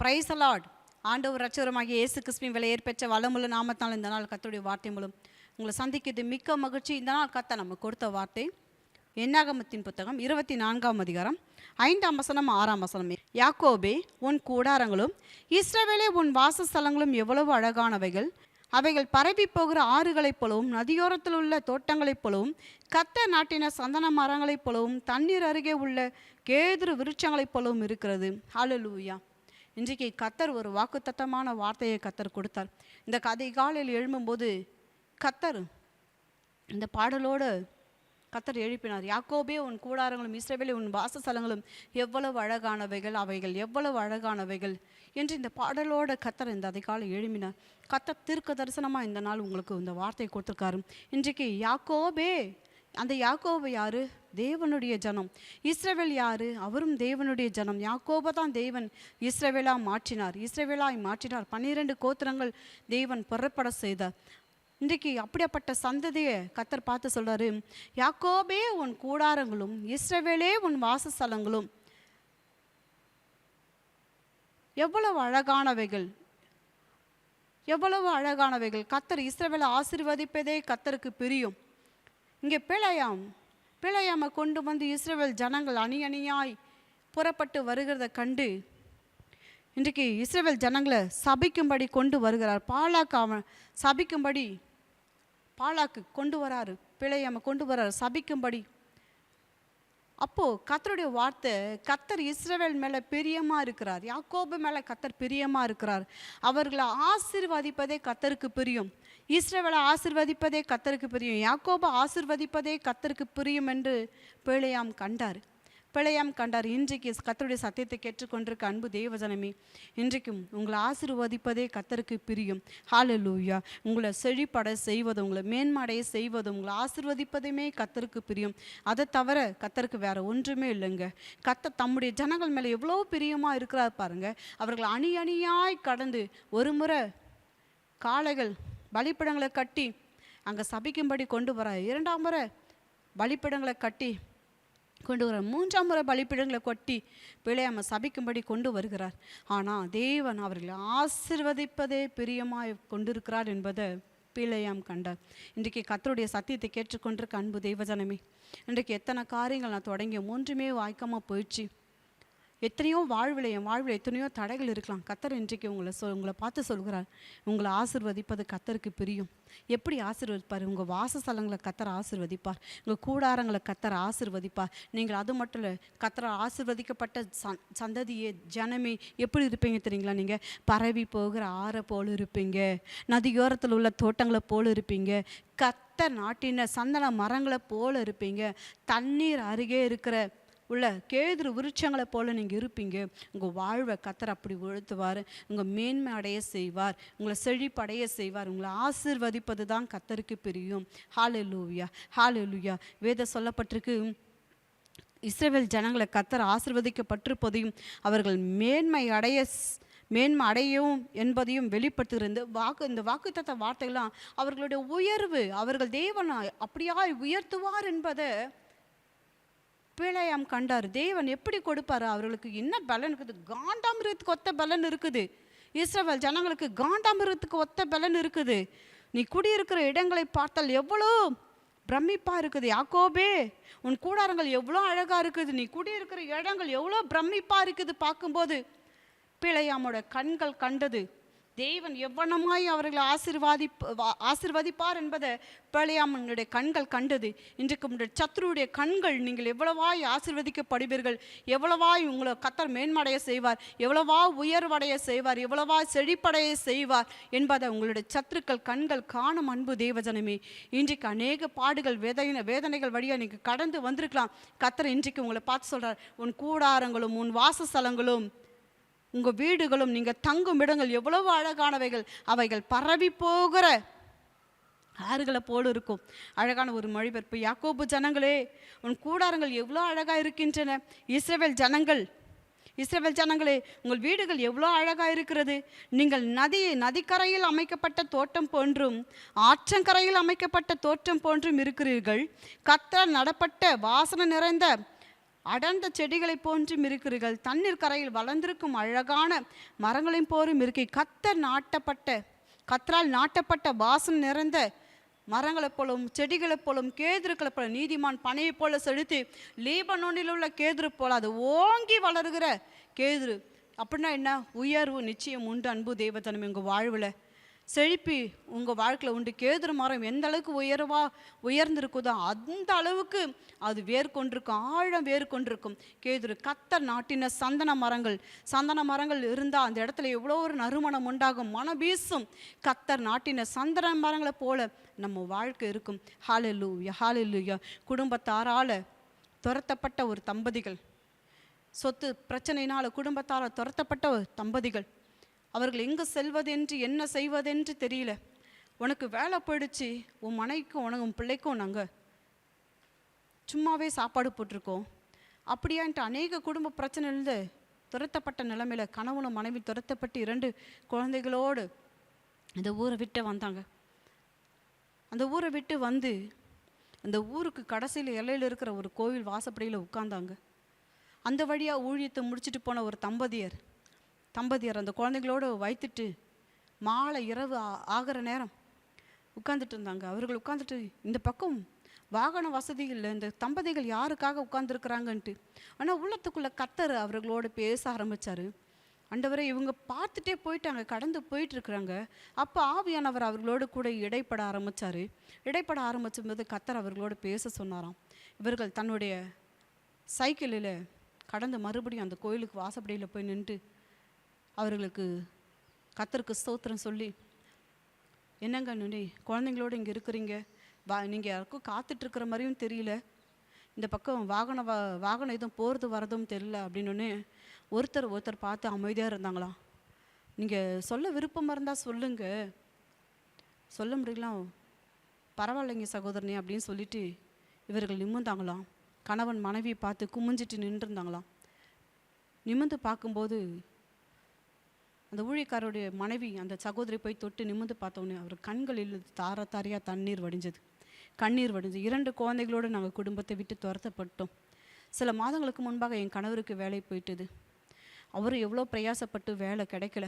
Price allot ஆண்டவர் ரட்சகரமாகிய இயேசு கிறிஸ்துவின் விலை ஏற்பெற்ற வளமுள்ள நாமத்தால் இந்த நாள் கத்துடைய வார்த்தை மூலம் உங்களை சந்திக்கிறது மிக்க மகிழ்ச்சி. இந்த நாள் கத்த நம்ம கொடுத்த வார்த்தை என்னாகமத்தின் புத்தகம் இருபத்தி நான்காம் அதிகாரம் ஐந்தாம் வசனம் ஆறாம் வசனம். யாக்கோபே உன் கூடாரங்களும் இஸ்ரவேலே உன் வாசஸ்தலங்களும் எவ்வளவு அழகானவைகள். அவைகள் பரவி போகிற ஆறுகளைப் போலவும் நதியோரத்தில் உள்ள தோட்டங்களைப் போலவும் கத்த நாட்டின சந்தன மரங்களைப் போலவும் தண்ணீர் அருகே உள்ள கேதுரு விருட்சங்களைப் போலவும் இருக்கிறது. ஹலலூயா இன்றைக்கு கத்தர் ஒரு வாக்குத்தத்தமான வார்த்தையை கத்தர் கொடுத்தார். இந்த கதை காலையில் எழும்பும்போது கத்தர் இந்த பாடலோடு கத்தர் எழுப்பினார். யாக்கோபே உன் கூடாரங்களும் இஸ்ரவேலே உன் வாசஸ்தலங்களும் எவ்வளவு அழகானவைகள் அவைகள் எவ்வளவு அழகானவைகள் என்று இந்த பாடலோட கத்தர் இந்த அதிகாலை எழுப்பினார் கத்தர் தீர்க்க தரிசனமாக இந்த நாள் உங்களுக்கு இந்த வார்த்தையை கொடுத்துருக்காரு. இன்றைக்கு யாக்கோபே அந்த யாக்கோபு யாரு? தேவனுடைய ஜனம். இஸ்ரவேல் யாரு? அவரும் தேவனுடைய ஜனம். யாக்கோபை தான் தேவன் இஸ்ரவேலா மாற்றினார். இஸ்ரவேலாய் மாற்றினார். பன்னிரெண்டு கோத்திரங்கள் தேவன் புறப்பட செய்தார் இன்றைக்கு அப்படியாப்பட்ட சந்ததியை கத்தர் பார்த்து சொல்றாரு யாக்கோபே உன் கூடாரங்களும் இஸ்ரவேலே உன் வாசஸ்தலங்களும் எவ்வளவு அழகானவைகள். எவ்வளவு அழகானவைகள். கத்தர் இஸ்ரவேலை ஆசிர்வதிப்பதே கத்தருக்கு பிரியும். இங்கே பிழையாம் பிழையாமை கொண்டு வந்து இஸ்ரேல் ஜனங்கள் அணி அணியாய் புறப்பட்டு வருகிறத கண்டு இன்றைக்கு இஸ்ரேல் ஜனங்களை சபிக்கும்படி கொண்டு வருகிறார். பாலாக்கு அவன் சபிக்கும்படி பாலாக்கு கொண்டு வராரு. பிழையாம கொண்டு வராரு. சபிக்கும்படி. அப்போது கத்தருடைய வார்த்தை கத்தர் இஸ்ரேல் மேலே பிரியமாக இருக்கிறார். யாக்கோபு மேலே கத்தர் பிரியமாக இருக்கிறார். அவர்களை ஆசீர்வதிப்பதே கத்தருக்கு பிரியும். இஸ்ரவேலை ஆசிர்வதிப்பதே கத்தருக்கு பிரியும். யாக்கோபை ஆசிர்வதிப்பதே கத்தருக்கு பிரியும் என்று பிழையாம் கண்டார். பிழையாம் கண்டார். இன்றைக்கு கத்தருடைய சத்தியத்தை கேட்டுக்கொண்டிருக்க அன்பு தேவஜனமே இன்றைக்கும் உங்களை ஆசீர்வதிப்பதே கத்தருக்கு பிரியும். ஹாலலூயா உங்களை செழிப்படை செய்வது உங்களை மேன்மடைய செய்வது உங்களை ஆசிர்வதிப்பதுமே கத்தருக்கு பிரியும். அதை தவிர கத்தருக்கு வேற ஒன்றுமே இல்லைங்க. கத்த தம்முடைய ஜனங்கள் மேலே எவ்வளோ பிரியமாக இருக்கிறார் பாருங்க. அவர்கள் அணி அணியாய் கடந்து ஒரு முறை காளைகள் பலிப்பிடங்களை கட்டி அங்கே சபிக்கும்படி கொண்டு வர. இரண்டாம் முறை பலிப்பிடங்களை கட்டி கொண்டு வர. மூன்றாம் முறை பலிப்பிடங்களை கொட்டி பிழையாம சபிக்கும்படி கொண்டு வருகிறார். ஆனால் தேவன் அவர்களை ஆசிர்வதிப்பதே பிரியமாய் கொண்டிருக்கிறார் என்பதை பிழையாம் கண்டார். இன்றைக்கு கத்தருடைய சத்தியத்தை கேட்டுக்கொண்டிருக்க அன்பு தெய்வஜனமே இன்றைக்கு எத்தனை காரியங்கள் நான் தொடங்கி மூன்றுமே வாய்க்காமல் போயிடுச்சு. எத்தனையோ வாழ்வில் என் வாழ்வில் எத்தனையோ தடைகள் இருக்கலாம். கத்தர் இன்றைக்கு உங்களை சொ உங்களை பார்த்து சொல்கிறார். உங்களை ஆசிர்வதிப்பது கத்தருக்கு பிரியும். எப்படி ஆசீர்வதிப்பார்? உங்கள் வாசஸ்தலங்களை கத்தர் ஆசிர்வதிப்பார். உங்கள் கூடாரங்களை கத்தர் ஆசிர்வதிப்பார். நீங்கள் அது மட்டும் இல்லை கத்தர் ஆசிர்வதிக்கப்பட்ட சந் சந்ததியே ஜனமே எப்படி இருப்பீங்க தெரியுங்களா நீங்கள் பரவி போகிற ஆறை போல் இருப்பீங்க. நதியோரத்தில் உள்ள தோட்டங்களை போல் இருப்பீங்க. கத்த நாட்டின சந்தன மரங்களை போல் இருப்பீங்க. தண்ணீர் அருகே இருக்கிற உள்ள கேதுரு விருட்சங்களை போல நீங்கள் இருப்பீங்க. உங்கள் வாழ்வை கத்தர் அப்படி உழுத்துவார் உங்கள் மேன்மை அடைய செய்வார். உங்களை செழிப்படைய செய்வார். உங்களை ஆசிர்வதிப்பது தான் கத்தருக்கு பிரியும். ஹாலெலூயா ஹாலெலூயா வேத சொல்லப்பட்டிருக்கு. இஸ்ரேல் ஜனங்களை கத்தர் ஆசிர்வதிக்கப்பட்டிருப்பதையும் அவர்கள் மேன்மை அடைய மேன்மை அடையும் என்பதையும் வெளிப்படுத்துகிற இந்த வாக்கு இந்த வாக்குத்தத்த வார்த்தைகள்லாம் அவர்களுடைய உயர்வு அவர்கள் தேவனை அப்படியாய் உயர்த்துவார் என்பதை பிழையாம் கண்டார். தேவன் எப்படி கொடுப்பாரு? அவர்களுக்கு என்ன பலன் இருக்குது? காண்டாமிரத்துக்கு ஒத்த பலன் இருக்குது. இஸ்ரவேல் ஜனங்களுக்கு காண்டாமிரத்துக்கு ஒத்த பலன் இருக்குது. நீ குடியிருக்கிற இடங்களை பார்த்தால் எவ்வளோ பிரமிப்பாக இருக்குது. யாக்கோபே உன் கூடாரங்கள் எவ்வளோ அழகாக இருக்குது. நீ குடியிருக்கிற இடங்கள் எவ்வளோ பிரமிப்பாக இருக்குது. பார்க்கும்போது பிழையாமோட கண்கள் கண்டது. தேவன் எவ்வளமாய் அவர்களை ஆசிர்வாதி ஆசிர்வதிப்பார் என்பதை பிழையாமனுடைய கண்கள் கண்டது. இன்றைக்கு உங்களுடைய சத்ருடைய கண்கள் நீங்கள் எவ்வளவாய் ஆசிர்வதிக்கப்படுவீர்கள் எவ்வளவாய் உங்களை கத்தர் மேன்மடைய செய்வார் எவ்வளவா உயர்வடைய செய்வார் எவ்வளவா செழிப்படைய செய்வார் என்பதை உங்களுடைய சத்துருக்கள் கண்கள் காணும் அன்பு தேவஜனமே. இன்றைக்கு அநேக பாடுகள் வேதனை வேதனைகள் வழியாக நீங்கள் கடந்து வந்திருக்கலாம். கத்தர் இன்றைக்கு உங்களை பார்த்து சொல்கிறார் உன் கூடாரங்களும் உன் வாசஸ்தலங்களும் உங்கள் வீடுகளும் நீங்கள் தங்கும் இடங்கள் எவ்வளவு அழகானவைகள் அவைகள் பரவி போகிற ஆறுகளை போல் இருக்கும். அழகான ஒரு மொழிபெயர்ப்பு. யாக்கோபு ஜனங்களே உன் கூடாரங்கள் எவ்வளோ அழகாக இருக்கின்றன. இஸ்ரவேல் ஜனங்கள் இஸ்ரவேல் ஜனங்களே உங்கள் வீடுகள் எவ்வளோ அழகாக இருக்கிறது. நீங்கள் நதி நதிக்கரையில் அமைக்கப்பட்ட தோட்டம் போன்றும் ஆற்றங்கரையில் அமைக்கப்பட்ட தோட்டம் போன்றும் இருக்கிறீர்கள். கத்தர் நடப்பட்ட வாசனை நிறைந்த அடர்ந்த செடிகளைப் போன்றும் இருக்கிறீர்கள் தண்ணீர் கரையில் வளர்ந்திருக்கும் அழகான மரங்களையும் போரும் இருக்கி கத்தர் நாட்டப்பட்ட கத்தரால் நாட்டப்பட்ட வாசம் நிறைந்த மரங்களைப் போலும் செடிகளைப் போலும் கேதுருக்களைப் போல நீதிமான் பனையைப் போல செலுத்தி லீபனோனில் உள்ள கேதுரு போல அது ஓங்கி வளருகிற கேதுரு. அப்படின்னா என்ன? உயர்வு நிச்சயம் உண்டு. அன்பு தெய்வத்தனம் எங்கள் வாழ்வில். செழிப்பி உங்கள் வாழ்க்கையில் உண்டு. கேதுரு மரம் எந்த அளவுக்கு உயர்வா உயர்ந்திருக்குதோ அந்த அளவுக்கு அது வேர் கொண்டிருக்கும் ஆழம் வேர் கொண்டிருக்கும் கேதுரு கத்தர் நாட்டின சந்தன மரங்கள். சந்தன மரங்கள் இருந்தால் அந்த இடத்துல எவ்வளோ ஒரு நறுமணம் உண்டாகும். மனம் வீசும். கத்தர் நாட்டின சந்தன மரங்களை போல நம்ம வாழ்க்கை இருக்கும். ஹாலெல்லூயா ஹாலெல்லூயா குடும்பத்தாரால் துரத்தப்பட்ட ஒரு தம்பதிகள். சொத்து பிரச்சனையினால் குடும்பத்தால் துரத்தப்பட்ட ஒரு தம்பதிகள். அவர்கள் எங்கே செல்வதென்று என்ன செய்வதென்று தெரியல. உனக்கு வேலை போயிடுச்சு உன் மனைவிக்கும் உனக்கு உன் பிள்ளைக்கும் நாங்கள் சும்மாவே சாப்பாடு போட்டிருக்கோம். அப்படியான்ட்டு அநேக குடும்ப பிரச்சனையிலிருந்து துரத்தப்பட்ட நிலைமையில் கணவனும் மனைவி துரத்தப்பட்டு இரண்டு குழந்தைகளோடு இந்த ஊரை விட்டு வந்தாங்க. அந்த ஊரை விட்டு வந்து அந்த ஊருக்கு கடைசியில் எல்லையில் இருக்கிற ஒரு கோவில் வாசப்படியில் உட்காந்தாங்க அந்த வழியாக ஊழியத்தை முடிச்சுட்டு போன ஒரு தம்பதியர் தம்பதியர் அந்த குழந்தைங்களோடு வைத்துட்டு மாலை இரவு ஆ- ஆகிற நேரம் உட்காந்துட்டு இருந்தாங்க. அவர்கள் உட்காந்துட்டு இந்த பக்கம் வாகன வசதி இல்லை. இந்த தம்பதிகள் யாருக்காக உட்காந்துருக்குறாங்கன்ட்டு ஆனால் உள்ளத்துக்குள்ளே கத்தர் அவர்களோடு பேச ஆரம்பிச்சாரு. அண்டவரை இவங்க பார்த்துட்டே போயிட்டாங்க. கடந்து போயிட்டுருக்குறாங்க. அப்போ ஆவியானவர் அவர்களோடு கூட இடைப்பட ஆரம்பித்தார் இடைப்பட ஆரம்பிச்சும்போது கத்தர் அவர்களோடு பேச சொன்னாராம். இவர்கள் தன்னுடைய சைக்கிளில் கடந்து மறுபடியும் அந்த கோயிலுக்கு வாசப்படியில் போய் நின்று அவர்களுக்கு கத்தருக்கு ஸ்தோத்திரம் சொல்லி என்னங்க நுனி குழந்தைங்களோடு இங்கே இருக்கிறீங்க? வா நீங்கள் யாருக்கும் காத்துட்ருக்கிற மாதிரியும் தெரியல. இந்த பக்கம் வாகனம் வா வாகனம் எதுவும் போகிறது வரதும் தெரியல அப்படின்னு ஒருத்தர் ஒருத்தர் பார்த்து அமைதியாக இருந்தாங்களாம். நீங்கள் சொல்ல விருப்பமாக இருந்தால் சொல்லுங்க. சொல்ல முடியலாம் பரவாயில்லைங்க சகோதரனே அப்படின்னு சொல்லிட்டு இவர்கள் நிமிர்ந்தாங்களாம். கணவன் மனைவி பார்த்து குமிஞ்சிட்டு நின்றுருந்தாங்களாம். நிமிர்ந்து பார்க்கும்போது அந்த ஊழியக்காரருடைய மனைவி அந்த சகோதரி போய் தொட்டு நிமிர்ந்து பார்த்தோன்னே அவர் கண்களில் தார தாரியாக தண்ணீர் வடிஞ்சது. கண்ணீர் வடிஞ்சது இரண்டு குழந்தைகளோடு நாங்கள் குடும்பத்தை விட்டு துரத்தப்பட்டோம். சில மாதங்களுக்கு முன்பாக என் கணவருக்கு வேலை போயிட்டது. அவர் எவ்வளோ பிரயாசப்பட்டு வேலை கிடைக்கல.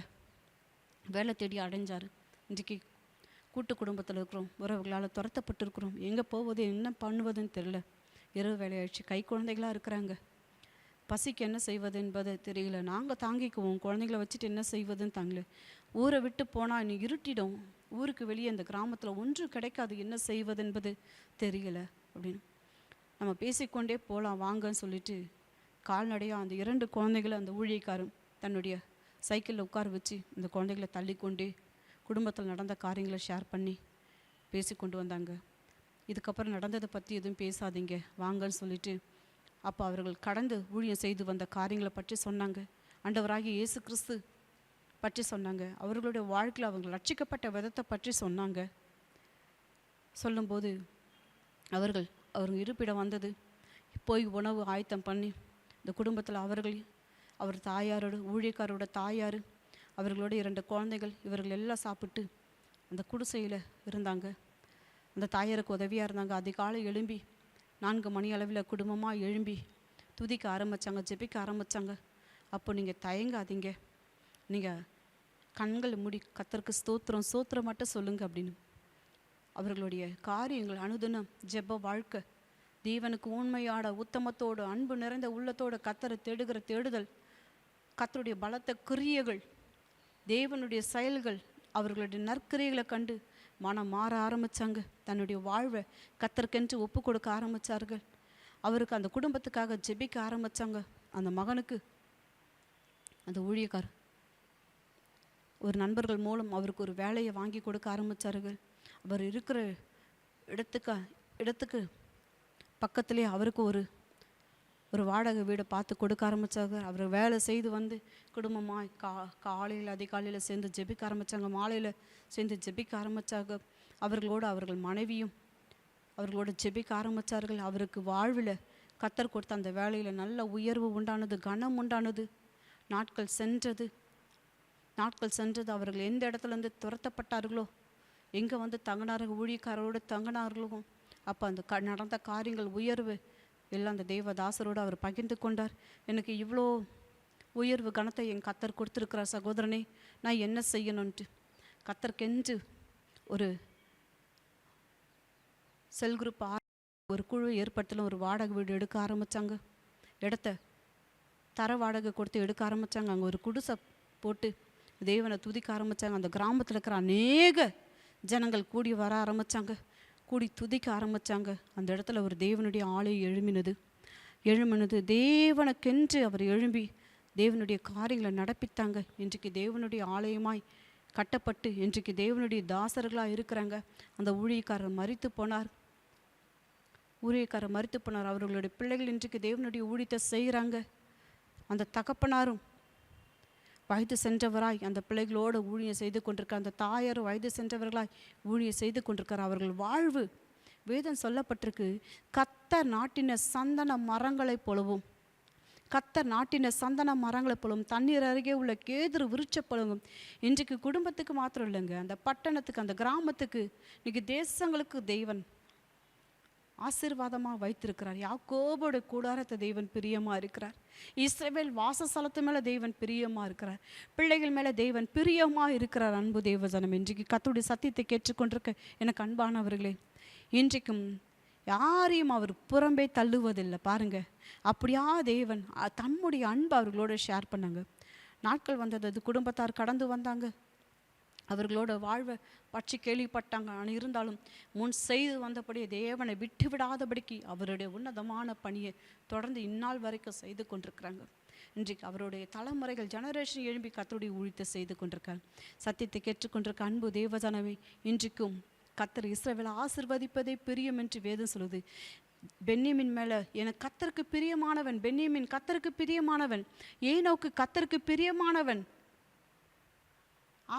வேலை தேடி அடைஞ்சார். இன்றைக்கி கூட்டு குடும்பத்தில் இருக்கிறோம் உறவுகளால் துரத்தப்பட்டு இருக்கிறோம் எங்கே போவது என்ன பண்ணுவதுன்னு தெரில இரவு வேலையாயிடுச்சு. கை குழந்தைகளாக இருக்கிறாங்க. பசிக்கு என்ன செய்வது என்பது தெரியல. நாங்கள் தாங்கிக்குவோம். குழந்தைங்கள வச்சுட்டு என்ன செய்வதுன்னு தாங்களே ஊரை விட்டு போனால் இன்னும் இருட்டிடும். ஊருக்கு வெளியே அந்த கிராமத்தில் ஒன்றும் கிடைக்காது. என்ன செய்வது என்பது தெரியல அப்படின்னு. நம்ம பேசிக்கொண்டே போகலாம் வாங்கன்னு சொல்லிட்டு கால்நடையாக அந்த இரண்டு குழந்தைகளை அந்த ஊழியக்காரன் தன்னுடைய சைக்கிளில் உட்கார வச்சு அந்த குழந்தைகளை தள்ளிக்கொண்டே குடும்பத்தில் நடந்த காரியங்களை ஷேர் பண்ணி பேசி கொண்டு வந்தாங்க. இதுக்கப்புறம் நடந்ததை பற்றி எதுவும் பேசாதீங்க. வாங்கன்னு சொல்லிட்டு அப்போ அவர்கள் கடந்து ஊழியம் செய்து வந்த காரியங்களை பற்றி சொன்னாங்க. அண்டவராகி இயேசு கிறிஸ்து பற்றி சொன்னாங்க. அவர்களுடைய வாழ்க்கையில் அவங்க ரட்சிக்கப்பட்ட விதத்தை பற்றி சொன்னாங்க. சொல்லும்போது அவர்கள் அவங்க இருப்பிடம் வந்தது. போய் உணவு ஆயத்தம் பண்ணி இந்த குடும்பத்தில் அவர்கள் அவர் தாயாரோட ஊழியக்காரோட தாயார் அவர்களோட இரண்டு குழந்தைகள் இவர்கள் எல்லாம் சாப்பிட்டு அந்த குடிசையில் இருந்தாங்க. அந்த தாயாருக்கு உதவியாக இருந்தாங்க. அதிகாலை எழும்பி நான்கு மணி அளவில் குடும்பமாக எழும்பி துதிக்க ஆரம்பித்தாங்க ஜெபிக்க ஆரம்பித்தாங்க அப்போ நீங்கள் தயங்காதீங்க. நீங்கள் கண்கள் மூடி கத்தருக்கு ஸ்தோத்திரம் ஸ்தோத்திரம் மட்டும் சொல்லுங்கள் அப்படின்னு. அவர்களுடைய காரியங்கள் அனுதினம் ஜெப வாழ்க்கை தேவனுக்கு உண்மையாட உத்தமத்தோடு அன்பு நிறைந்த உள்ளத்தோடு கத்தரை தேடுகிற தேடுதல் கத்தருடைய பலத்த கிரியைகள் தேவனுடைய செயல்கள் அவர்களுடைய நற்கிரியைகளை கண்டு மனம் மாற ஆரம்பிச்சாங்க. தன்னுடைய வாழ்வை கத்தருக்கென்று ஒப்பு கொடுக்க ஆரம்பிச்சார்கள். அவருக்கு அந்த குடும்பத்துக்காக ஜெபிக்க ஆரம்பிச்சாங்க. அந்த மகனுக்கு அந்த ஊழியக்கார் ஒரு நண்பர்கள் மூலம் அவருக்கு ஒரு வேலையை வாங்கி கொடுக்க ஆரம்பிச்சார்கள். அவர் இருக்கிற இடத்துக்கு இடத்துக்கு பக்கத்திலே அவருக்கு ஒரு ஒரு வாடகை வீடை பார்த்து கொடுக்க ஆரம்பித்தாங்க அவர் வேலை செய்து வந்து குடும்பமாக கா காலையில் அதிகாலையில் சேர்ந்து ஜெபிக்க ஆரம்பித்தாங்க மாலையில் சேர்ந்து ஜெபிக்க ஆரம்பித்தாங்க அவர்களோடு அவர்கள் மனைவியும் அவர்களோட ஜெபிக்க ஆரம்பித்தார்கள் அவருக்கு வாழ்வில் கத்தர் கொடுத்த அந்த வேலையில் நல்ல உயர்வு உண்டானது கனம் உண்டானது. நாட்கள் சென்றது. நாட்கள் சென்றது. அவர்கள் எந்த இடத்துலேருந்து துரத்தப்பட்டார்களோ எங்கே வந்து தங்கினார்கள் ஊழியக்காரரோடு தங்கினார்களோ அப்போ அந்த க நடந்த காரியங்கள் உயர்வு எல்லாம் அந்த தேவதாசரோடு அவர் பகிர்ந்து கொண்டார். எனக்கு இவ்வளோ உயர்வு கணத்தை என் கத்தர் கொடுத்துருக்கிறார் சகோதரனே நான் என்ன செய்யணுன்ட்டு கத்தர்க்கென்று ஒரு செல் குரூப் ஒரு குழு ஏற்படுத்தலும் ஒரு வாடகை வீடு எடுக்க ஆரம்பித்தாங்க இடத்த தர வாடகை கொடுத்து எடுக்க ஆரம்பித்தாங்க அங்கே ஒரு குடிசை போட்டு தேவனை துதிக்க ஆரம்பித்தாங்க அந்த கிராமத்தில் இருக்கிற அநேக ஜனங்கள் கூடி வர ஆரம்பித்தாங்க கூடி துதிக்க ஆரம்பித்தாங்க அந்த இடத்துல ஒரு தேவனுடைய ஆலை எழுமினது எழுமினது தேவனுக்கென்று அவர் எழும்பி தேவனுடைய காரியங்களை நடப்பித்தாங்க. இன்றைக்கு தேவனுடைய ஆலயமாய் கட்டப்பட்டு இன்றைக்கு தேவனுடைய தாசர்களாக இருக்கிறாங்க. அந்த ஊழியக்காரர் மறித்து போனார். ஊழியக்காரர் மறித்து போனார். அவர்களுடைய பிள்ளைகள் இன்றைக்கு தேவனுடைய ஊழியத்தை செய்கிறாங்க. அந்த தகப்பனாரும் வயது சென்றவராய் அந்த பிள்ளைகளோடு ஊழியம் செய்து கொண்டிருக்கார் அந்த தாயார் வயது சென்றவர்களாய் ஊழியம் செய்து கொண்டிருக்கிறார் அவர்கள் வாழ்வு வேதம் சொல்லப்பட்டிருக்கு. கத்த நாட்டின சந்தன மரங்களைப் போலவும் கத்தர் நாட்டின சந்தன மரங்களைப் போலவும் தண்ணீர் அருகே உள்ள கேதுரு விருட்ச போலவும் இன்றைக்கு குடும்பத்துக்கு மாத்திரம் இல்லைங்க அந்த பட்டணத்துக்கு அந்த கிராமத்துக்கு இன்றைக்கி தேசங்களுக்கு தெய்வன். ஆசீர்வாதமாக வைத்திருக்கிறார். யாக்கோபோட கூடாரத்தை தெய்வன் பிரியமாக இருக்கிறார். இஸ்ரேவேல் வாசஸ்தலத்து மேலே தெய்வன் பிரியமாக இருக்கிறார். பிள்ளைகள் மேலே தெய்வன் பிரியமாக இருக்கிறார். அன்பு தேவஜனம் இன்றைக்கு கத்துடைய சத்தியத்தை கேட்டுக்கொண்டிருக்க எனக்கு அன்பானவர்களே இன்றைக்கும் யாரையும் அவர் புறம்பே தள்ளுவதில்லை. பாருங்க அப்படியா தேவன் தம்முடைய அன்பு அவர்களோட ஷேர் பண்ணாங்க. நாட்கள் வந்தது அது குடும்பத்தார் கடந்து வந்தாங்க. அவர்களோட வாழ்வை பற்றி கேள்விப்பட்டாங்க. ஆனால் இருந்தாலும் முன் செய்து வந்தபடியே தேவனை விட்டு விடாதபடிக்கு அவருடைய உன்னதமான பணியை தொடர்ந்து இந்நாள் வரைக்கும் செய்து கொண்டிருக்கிறாங்க. இன்றைக்கு அவருடைய தலைமுறைகள் ஜெனரேஷன் எழும்பி கத்தருடைய ஊழித்த செய்து கொண்டிருக்காங்க சத்தியத்தை கேட்டுக்கொண்டிருக்க அன்பு தேவதானவை இன்றைக்கும் கத்தர் இஸ்ரவேலை ஆசிர்வதிப்பதே பிரியம் என்று வேதம் சொல்லுது. பென்னியமின் மேலே எனக்கு கத்தருக்கு பிரியமானவன் பென்னியமின் கத்தருக்கு பிரியமானவன் ஏனோக்கு கத்தருக்கு பிரியமானவன்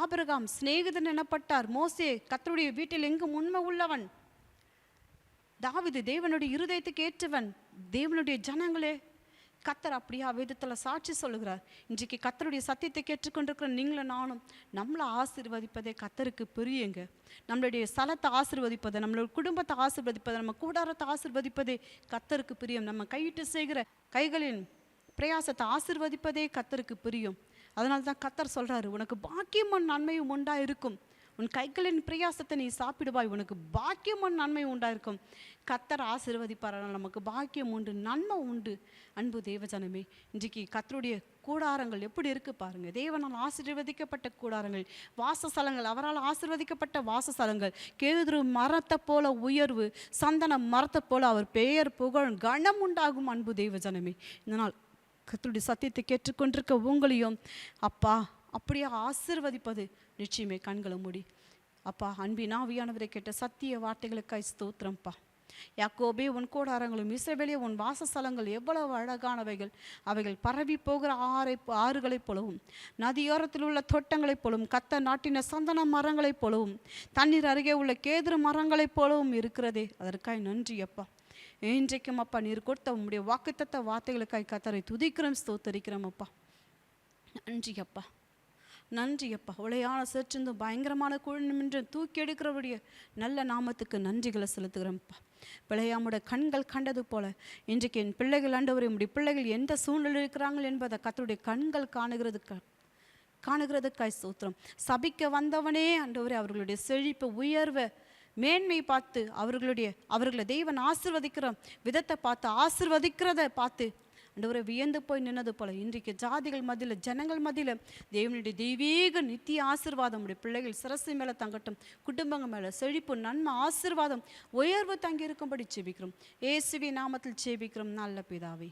ஆபிரகாம் சிநேகிதன் எனப்பட்டார். மோசே கத்தருடைய வீட்டில் எங்கும் உண்மை உள்ளவன். தாவிது தேவனுடைய இருதயத்துக்கு ஏற்றவன். தேவனுடைய ஜனங்களே கத்தர் அப்படியா வேதத்தில் சாட்சி சொல்லுகிறார். இன்றைக்கு கத்தருடைய சத்தியத்தை கேட்டுக்கொண்டிருக்கிற நீங்களும் நானும் நம்மளை ஆசிர்வதிப்பதே கத்தருக்கு பெரியங்க. நம்மளுடைய ஸ்தலத்தை ஆசிர்வதிப்பதை நம்மளோட குடும்பத்தை ஆசிர்வதிப்பதை நம்ம கூடாரத்தை ஆசிர்வதிப்பதே கத்தருக்கு பிரியம். நம்ம கையிட்டு செய்கிற கைகளின் பிரயாசத்தை ஆசீர்வதிப்பதே கத்தருக்கு பிரியும். அதனால தான் கத்தர் சொல்கிறாரு உனக்கு பாக்கியமன் நன்மையும் உண்டா இருக்கும் உன் கைகளின் பிரயாசத்தை நீ சாப்பிடுவாய். உனக்கு பாக்கியமன் நன்மை உண்டாயிருக்கும். கத்தர் ஆசிர்வதிப்பாரால் நமக்கு பாக்கியம் உண்டு நன்மை உண்டு. அன்பு தேவஜனமே இன்றைக்கு கத்தருடைய கூடாரங்கள் எப்படி இருக்குது பாருங்க. தேவனால் ஆசீர்வதிக்கப்பட்ட கூடாரங்கள். வாசஸ்தலங்கள் அவரால் ஆசிர்வதிக்கப்பட்ட வாசஸ்தலங்கள். கேதுரு மரத்தை போல உயர்வு சந்தன மரத்தை போல அவர் பெயர் புகழ் கணம் உண்டாகும் அன்பு தேவஜனமே. இந்த கத்தருடைய சத்தியத்தை கேட்டுக்கொண்டிருக்க உங்களையும். அப்பா அப்படியே ஆசிர்வதிப்பது நிச்சயமே கண்களை மூடி. அப்பா அன்பின் ஆவியானவரை கேட்ட சத்திய வார்த்தைகளுக்காய் ஸ்தோத்திரம்ப்பா. யாக்கோபே உன் கூடாரங்களும் இசைவெளியே உன் வாசஸ்தலங்கள் எவ்வளவு அழகானவைகள். அவைகள் பரவி போகிற ஆறை ஆறுகளைப் போலவும் நதியோரத்தில் உள்ள தோட்டங்களைப் போலவும் கத்த நாட்டின சந்தன மரங்களைப் போலவும் தண்ணீர் அருகே உள்ள கேதுரு மரங்களைப் போலவும் இருக்கிறதே. அதற்காய் நன்றி அப்பா. இன்றைக்கும் அப்பா நீர் கொடுத்த உம்முடைய வாக்குத்தத்த வார்த்தைகளுக்காய் கத்தரை துதிக்கிறோம் ஸ்தோத்தரிக்கிறோம் அப்பா. நன்றி அப்பா நன்றி அப்பா உலையான சற்றிருந்து பயங்கரமான குழந்தை தூக்கி எடுக்கிறவருடைய நல்ல நாமத்துக்கு நன்றிகளை செலுத்துகிறோம்ப்பா. பிள்ளையாமுடைய கண்கள் கண்டது போல இன்றைக்கு என் பிள்ளைகள் ஆண்டவர் உம்முடைய பிள்ளைகள் எந்த சூழ்நிலை இருக்கிறாங்கள் என்பதை கத்தருடைய கண்கள் காணுகிறதுக்கு காணுகிறதுக்காய் சூத்திரம் சபிக்க வந்தவனே ஆண்டவரே அவர்களுடைய செழிப்பு உயர்வை மேன்மை பார்த்து அவர்களுடைய அவர்களை தெய்வன் ஆசிர்வதிக்கிற விதத்தை பார்த்து ஆசிர்வதிக்கிறத பார்த்து அண்டவரை வியந்து போய் நின்னது போல இன்றைக்கு ஜாதிகள் மத்தியில் ஜனங்கள் மத்தியில் தேவனுடைய தெய்வீக நித்திய ஆசிர்வாதம் உடைய பிள்ளைகள் சிரசு மேலே தங்கட்டும் குடும்பங்கள் மேலே செழிப்பு நன்மை ஆசீர்வாதம் உயர்வு தங்கி இருக்கும்படி ஜெபிக்கிறோம் ஏசுவி நாமத்தில் ஜெபிக்கிறோம் நல்ல பிதாவே.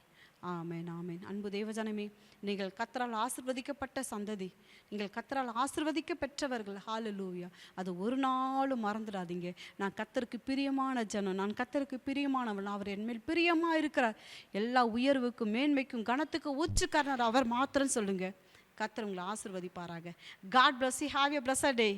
ஆமேன் ஆமேன். அன்பு தேவஜனமே நீங்கள் கத்தரால் ஆசிர்வதிக்கப்பட்ட சந்ததி நீங்கள் கத்தரால் ஆசிர்வதிக்க பெற்றவர்கள். லூவியா அது ஒரு நாளும் மறந்துடாதீங்க. நான் கத்தருக்கு பிரியமான ஜனம் நான் கத்தருக்கு பிரியமானவன். அவர் என்மேல் பிரியமாக இருக்கிறார். எல்லா உயர்வுக்கும் மேன்மைக்கும் கனத்துக்கும் உச்சுக்காரனர். அவர் மாத்திரம் சொல்லுங்க. கத்தர் உங்களை ஆசிர்வதிப்பாராக. God bless you have a bless day